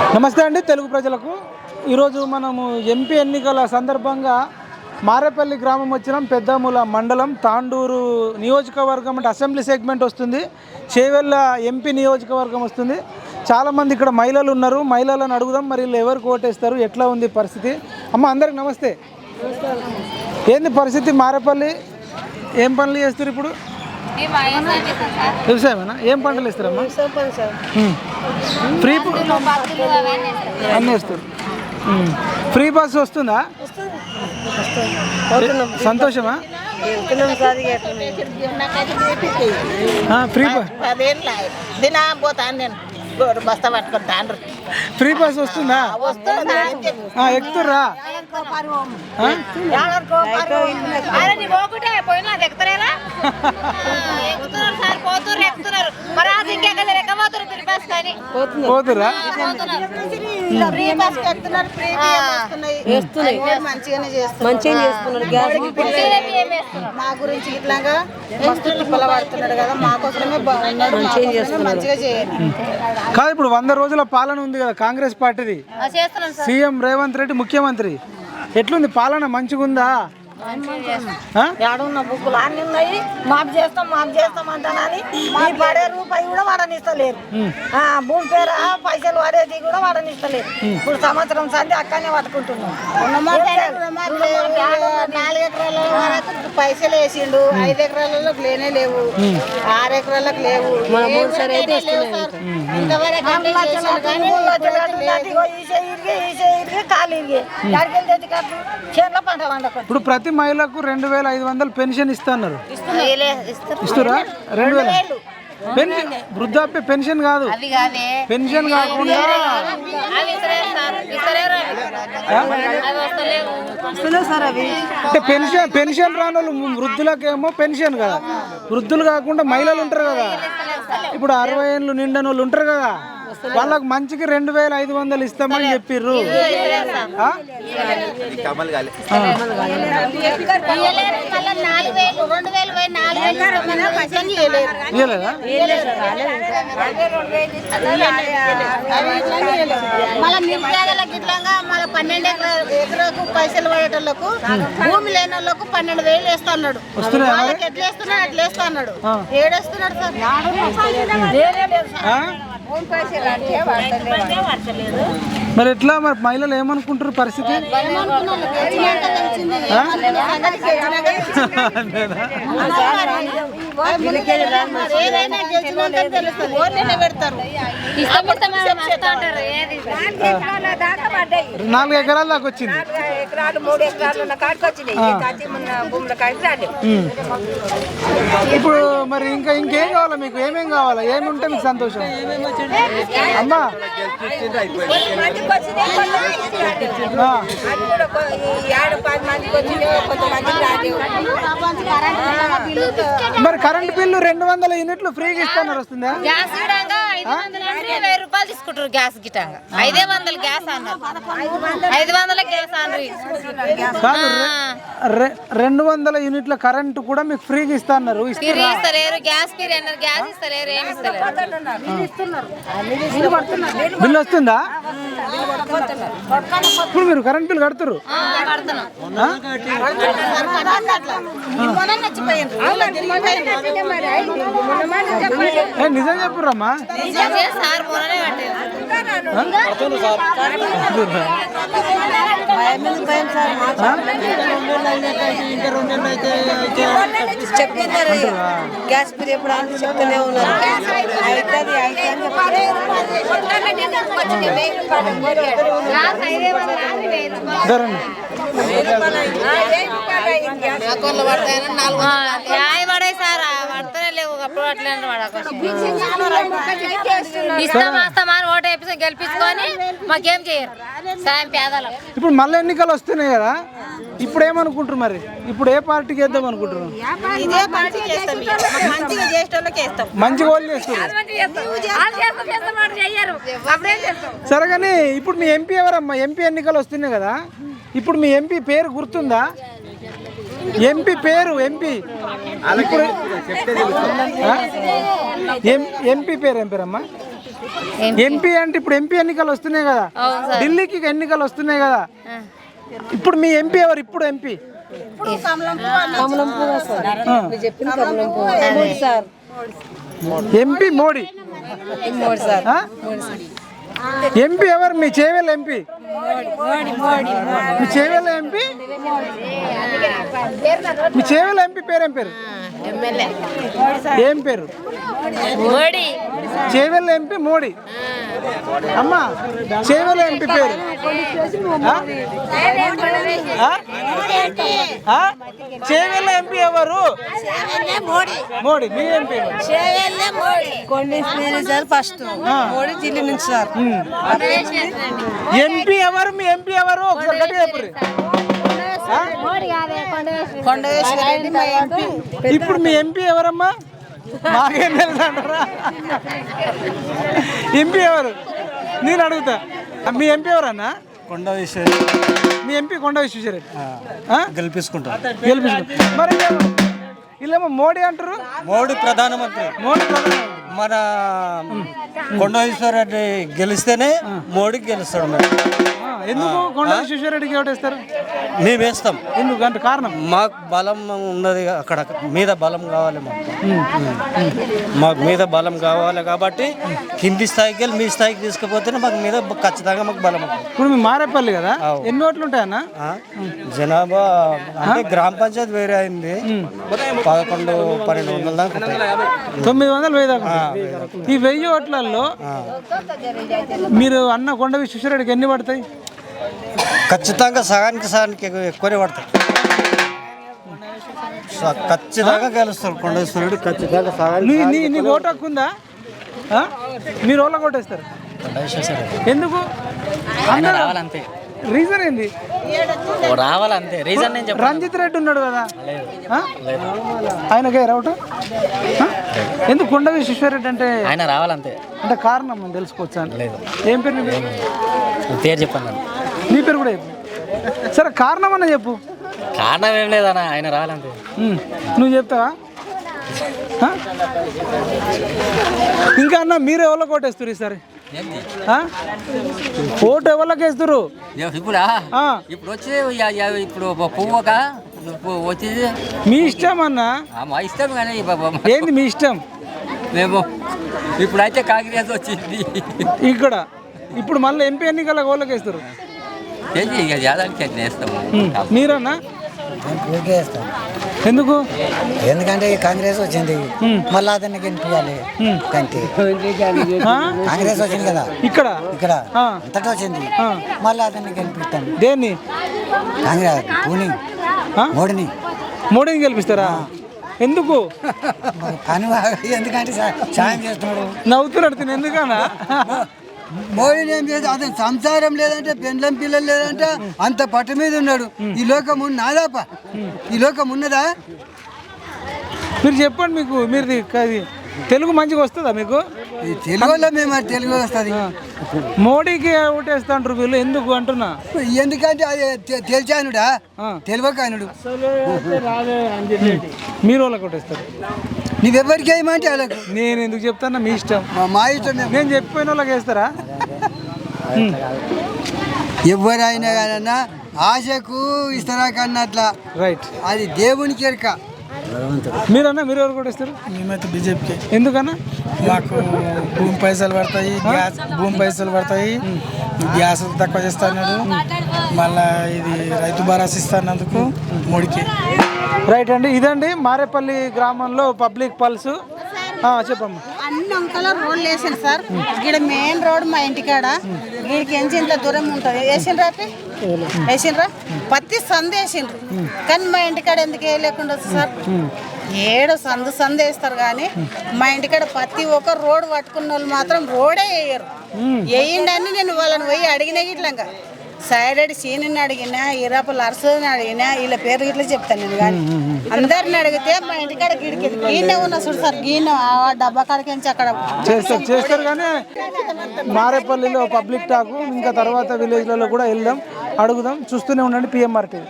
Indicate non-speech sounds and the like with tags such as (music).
నమస్తే అండి తెలుగు ప్రజలకు. ఈరోజు మనము ఎంపీ ఎన్నికల సందర్భంగా మారేపల్లి గ్రామం వచ్చినాం పెద్దముల మండలం తాండూరు నియోజకవర్గం అంటే అసెంబ్లీ సెగ్మెంట్ వస్తుంది. చేవెళ్ళ ఎంపీ నియోజకవర్గం వస్తుంది. చాలామంది ఇక్కడ మహిళలు ఉన్నారు. మహిళలను అడుగుదాం మరి వీళ్ళు ఎవరికి ఓటేస్తారు ఎట్లా ఉంది పరిస్థితి? అమ్మ అందరికి నమస్తే. ఏంది పరిస్థితి మారేపల్లి? ఏం పనులు చేస్తారు ఇప్పుడు? వ్యవసాయమేనా? ఏం పంటలు వేస్తారమ్మా? ఉమ్. ఫ్రీ అన్నీ వేస్తారు. ఉమ్. ఫ్రీ బస్ వస్తుందా? సంతోషమా? ఫ్రీ బస్ పోతాను నేను. గోడు బస్తా పట్టుకొని తాండ్రు. ఫ్రీ బస్ వస్తుందా? ఆ, ఎక్కుతుర్రా? పోయినా అది (laughs) పోతున్నారు ఎక్కుతున్నారు మరి అది కానీ. ఫ్రీ బస్ ఫ్రీ వస్తున్నాయి. మంచిగానే చేస్తున్నారు. మా గురించి ఇట్లాగా మస్తు తిప్పల పడుతున్నాడు కదా మా కోసమే మంచిగా చేయాలి. కాదు ఇప్పుడు వంద రోజుల పాలన ఉంది కదా కాంగ్రెస్ పార్టీది. ఆ, చేస్తున్నాం సార్. సీఎం రేవంత్ రెడ్డి ముఖ్యమంత్రి. ఎట్లుంది? పాలన మంచిగుందా? ఏడున్న బుక్కులు? అన్ని ఉన్నాయి. మాకు చేస్తాం మాకు చేస్తాం అంటానని ఈ పడే రూపాయి కూడా వాడనిస్తలేరు. ఆ, భూమి పేర పైసలు వాడేది కూడా వాడనిస్తలేరు. ఇప్పుడు సంవత్సరం సంది అక్కడనే పట్టుకుంటున్నాం నాలుగు ఎకరాల వరకు పైసలు వేసిండు. ఐదు ఎకరాలలో లేనే లేవు. ఆరు ఎకరాలకు లేవు. ఇప్పుడు ప్రతి మహిళకు రెండు వేల ఐదు వందలు పెన్షన్ ఇస్తున్నారు. ఇస్తురా? రెండు వేల. పెన్షన్ వృద్ధాప్య పెన్షన్ కాదు. పెన్షన్ కాకుండా అంటే పెన్షన్ పెన్షన్ రాని వాళ్ళు వృద్ధులకేమో పెన్షన్ కదా. వృద్ధులు కాకుండా మహిళలు ఉంటారు కదా. ఇప్పుడు అరవై ఏళ్ళు నిండని వాళ్ళు ఉంటారు కదా. వాళ్ళకి మంచికి రెండు వేల ఐదు వందలు ఇస్తామని చెప్పిర్రు. పన్నెండు ఎకరా- ఎకరాకు పైసలు పడేటోళ్ళకు భూమి లేని వాళ్ళకు పన్నెండు వేలు వేస్తా అన్నాడు? వాళ్ళకి ఎట్లా వేస్తున్నాడు అట్లా వేస్తా అన్నాడు. ఏడేస్తున్నాడు సార్? మరి ఎట్లా మరి మహిళలు ఏమనుకుంటారు పరిస్థితి? అంతేనా? (laughs) నాలుగు ఎకరాల దాకా వచ్చింది. ఎకరాలు మూడు ఎకరాలు కాడికి వచ్చినాయి. ఇప్పుడు మరి ఇంకా ఇంకేం కావాలా మీకు? ఏమేం కావాలా? ఏమి ఉంటే మీకు సంతోషం? అమ్మా. మందికి మరి కరెంట్ బిల్లు రెండు వందల యూనిట్లు ఫ్రీగా ఇస్తాను వస్తుందా? వెయ్యి రూపాయలు తీసుకుంటారు గ్యాస్ గిటంగా ఐదే వందలు గ్యాస్ అన్నారు. ఐదు వందల గ్యాస్ అన్నారు రెండు వందల యూనిట్ల కరెంటు కూడా మీకు ఫ్రీగా ఇస్తున్నారు. ఇస్తలేరు గ్యాస్ అన్నారు గ్యాస్ ఇస్తలేరు ఏమి ఇస్తలేరు. బిల్లు వస్తుందా? ఇప్పుడు మీరు కరెంట్ బిల్ కడుతురు నిజం చెప్పురమ్మా నిజంగా సార్ మొన్ననే కట్టారు చెప్తున్నారు గ్యాస్ బిల్ ఎప్పుడు అని చెప్తూనే ఉన్నారు అవుతుంది గ్యాస్ ఐదే వందలు అంటే వెయ్యి రూపాయలు ధరండి ఆ, యాయ్ పడాయి సార్ ఆ, పడతనే లేవు అప్పుడు అట్లే ఇస్తాం వస్తాం అని ఓటు వేపించి గెలిపించుకొని మాకేం చేయరు. సాయం పేదలకు. ఇప్పుడు మళ్ళీ ఎన్నికలు వస్తున్నాయి కదా ఇప్పుడు ఏమనుకుంటారు మరి? ఇప్పుడు ఏ పార్టీకి వేద్దాం అనుకుంటారు వేస్తాం మంచి ఓళ్ళు చేస్తారు? సరే కానీ ఇప్పుడు మీ ఎంపీ ఎవరమ్మా? ఎంపీ ఎన్నికలు వస్తున్నాయి కదా ఇప్పుడు మీ ఎంపీ పేరు గుర్తుందా? ఎంపీ పేరు ఎంపీ. ఇప్పుడు ఎంపీ పేరు ఏం పేరమ్మా? ఎంపీ. అంటే ఇప్పుడు ఎంపీ ఎన్నికలు వస్తున్నాయి కదా. ఢిల్లీకి ఎన్నికలు వస్తున్నాయి కదా. ఇప్పుడు మీ ఎంపీ ఎవరు? ఇప్పుడు ఎంపీ. ఎంపీ మోడీ. మూడు సార్. ఆ? ఎంపీ ఎవరు? మీ చేవెళ్ళ ఎంపీ? మీ చేవెళ్ళ ఎంపీ? మీ చేవెళ్ళ ఎంపీ పేరు పేరు? ఏం పేరు? చేవెళ్ళ ఎంపీ మోడీ. అమ్మా చేవెళ్ళ ఎంపీ పేరు? చేవెళ్ళ ఎంపీ ఎవరు? మోడీ. మీ MP? Kondeshwari sir first. Modi Delhi నుంచి సార్. ఎంపీ ఎవరు? మీ ఎంపీ ఎవరు? ఒకసారి గట్టిగా చెప్పండి. ఇప్పుడు మీ ఎంపీ ఎవరమ్మా? మాకేం తెలుసు అంటారా? ఎంపీ ఎవరు? నేను అడుగుతా. మీ ఎంపీ ఎవరన్నా? కొండ మీ ఎంపీ కొండ విశ్వేశ్వరరెడ్డి ఆ? గెలిపించుకుంటాం గెలిపించుకో మరి వీళ్ళేమో- వీళ్ళేమో మోడీ అంటారు? మోడీ ప్రధానమంత్రి. మోడీ ప్రధానమంత్రి. మన కొండ రెడ్డి గెలిస్తేనే మోడీకి గెలుస్తాడు ఎందుకు కొండ విశ్వేశ్వరరెడ్డికి ఓటేస్తారు? మేము వేస్తాం. ఎందుకు? అంటే కారణం? మాకు బలం ఉన్నది అక్కడ మీద బలం కావాలి మాకు. మాకు మీద బలం కావాలి కాబట్టి కింది స్థాయికి వెళ్ళి మీ స్థాయికి తీసుకుపోతేనే మాకు మీద ఖచ్చితంగా మాకు బలం ఇప్పుడు మీ మారేపల్లి కదా? ఎన్ని ఓట్లు ఉంటాయన్నా? జనాభా అంటే గ్రామ పంచాయతీ వేరే అయింది. పదకొండు పన్నెండు వందల దాకా తొమ్మిది వందలు వెయ్యి దాకా. ఈ వెయ్యి ఓట్లలో మీరు అన్న కొండ విశ్వేశ్వరరెడ్డికి ఎన్ని పడతాయి? ఖచ్చితంగా సగానికి సగానికి ఎక్కువ- ఎక్కువనే పడతాయి. ఖచ్చితంగా గెలుస్తారు కొండేశ్వరుడు ఖచ్చితంగా సగానికి నీ ఓటు హక్కు ఉందా? ఆ? మీరు ఓళ్ళ కొట్టేస్తారు ఎందుకు? అందరూ- రావాలంతే. రీజన్ ఏంది? ఓ రావాలంతే. రీజన్ నేను చెప్పాను. రంజిత్ రెడ్డి ఉన్నాడు కదా? ఆయనకే రౌట్? ఎందుకు కొండ విశ్వేశ్వరరెడ్డి అంటే ఆయన రావాలంతే. అంటే కారణం మనం తెలుసుకోవచ్చా ఏం పేరు పేరు? చెప్పాను. నీ పేరు కూడా చెప్పు. సరే కారణం అన్న చెప్పు. కారణం ఏం లేదన్న ఆయన రావాలంతే. ఉమ్. నువ్వు చెప్తావా? ఇంకా అన్న మీరు ఎవరో కొట్టేస్తారు ఈసారి? ఓటు ఎవరికి వేస్తారు ఇప్పుడా. ఇప్పుడు వచ్చి ఇప్పుడు పువ్వు ఒక వచ్చేది. మీ ఇష్టం అన్న. మా ఇష్టం కానీ ఏంది మీ ఇష్టం? మేము ఇప్పుడైతే కాంగ్రెస్ వచ్చింది. ఇక్కడ. ఇప్పుడు మళ్ళీ ఎంపీ ఎన్నికల ఓళ్ళకి వేస్తారు చేసి ఇక యాదానికి అది వేస్తాము. మీరన్నా? వేస్తాం. ఎందుకు? ఎందుకంటే ఈ కాంగ్రెస్ వచ్చింది. మళ్ళీ అతన్ని గెలిపించాలి కంటే? కాంగ్రెస్ వచ్చింది కదా. ఇక్కడ? ఇక్కడ. అంతటా వచ్చింది. మళ్ళీ అతన్ని గెలిపిస్తాం. దేన్ని? కాంగ్రెస్ పూని? మోడీని. మోడీని గెలిపిస్తారా? ఎందుకు? బాగా- ఎందుకంటే సాయం చేస్తున్నాడు. నవ్వుతున్నాడు తిని. ఎందుకన్నా? (laughs) మోడీని ఏం చేసి అతను సంసారం లేదంటే పెండ్లం పిల్లలు లేదంటే అంత పట్టు మీద ఉన్నాడు. ఈ లోకం నాదాప. ఈ లోకం ఉన్నదా? మీరు చెప్పండి మీకు మీరు తెలుగు మంచిగా వస్తుందా మీకు? తెలుగులో మేము అది తెలుగు వస్తుంది. మోడీకి ఓటేస్తా అంటారు వీళ్ళు ఎందుకు అంటున్నా? ఎందుకంటే అది తెలిసానుడా? ఆ. తెలివకానుడు. మీరు వాళ్ళకి ఓటేస్తారు. నువ్వెవరికి వేయమంటే వాళ్ళకు నేను ఎందుకు చెప్తానా? మీ ఇష్టం. మా- మా ఇష్టం మేము. నేను చెప్పిన వాళ్ళకి వేస్తారా? ఎవరైనా కానీ ఆశకు ఇస్తారా కన్నట్ల రైట్ అది దేవునికి ఎరక మీరన్నా మీరు ఎవరు కొట్టేస్తారు మేమైతే బీజేపీకి. ఎందుకన్నా? మాకు భూమి పైసలు పడతాయి గ్యాస్ భూమి పైసలు పడతాయి. గ్యాస్ తక్కువ చేస్తాడు మళ్ళా ఇది రైతు భరోసా ఇస్తానందుకు మోడీకి. రైట్ అండి ఇదండి మారేపల్లి గ్రామంలో పబ్లిక్ పల్స్. చెప్పమ్మా. అన్ని అంకలో రోడ్లు వేసాను సార్. ఇక్కడ మెయిన్ రోడ్ మా ఇంటికాడ. వీడికి ఎంచి ఇంత దూరం ఉంటుంది. వేసిండ్రా? వేసిండ్రా? పత్తి సందు వేసిండ్రు. కానీ మా ఇంటికాడ ఎందుకు వేయలేకుండా సార్? ఏడు సందు సందు వేస్తారు కానీ మా ఇంటికాడ ప్రతి ఒక్క రోడ్ పట్టుకున్న వాళ్ళు మాత్రం రోడే వేయరు. వేయండి అని నేను వాళ్ళని పోయి అడిగిన గిట్లంగా సైడెడ్ సీనిని అడిగినా ఇరాపల అరసని అడిగినా వీళ్ళ పేరు ఇట్లా చెప్తాను నేను కానీ. అందరిని అడిగితే మా ఇంటికాడ గిడికి గీనే ఉన్నా చూడు సార్ గీనే ఆ డబ్బా కాడికి అక్కడ చేస్తారు చేస్తారు కానీ మారేపల్లిలో పబ్లిక్ టాకు ఇంకా తర్వాత విలేజ్లలో కూడా వెళ్దాం అడుగుదాం చూస్తూనే ఉండండి పిఎంఆర్ టీవీ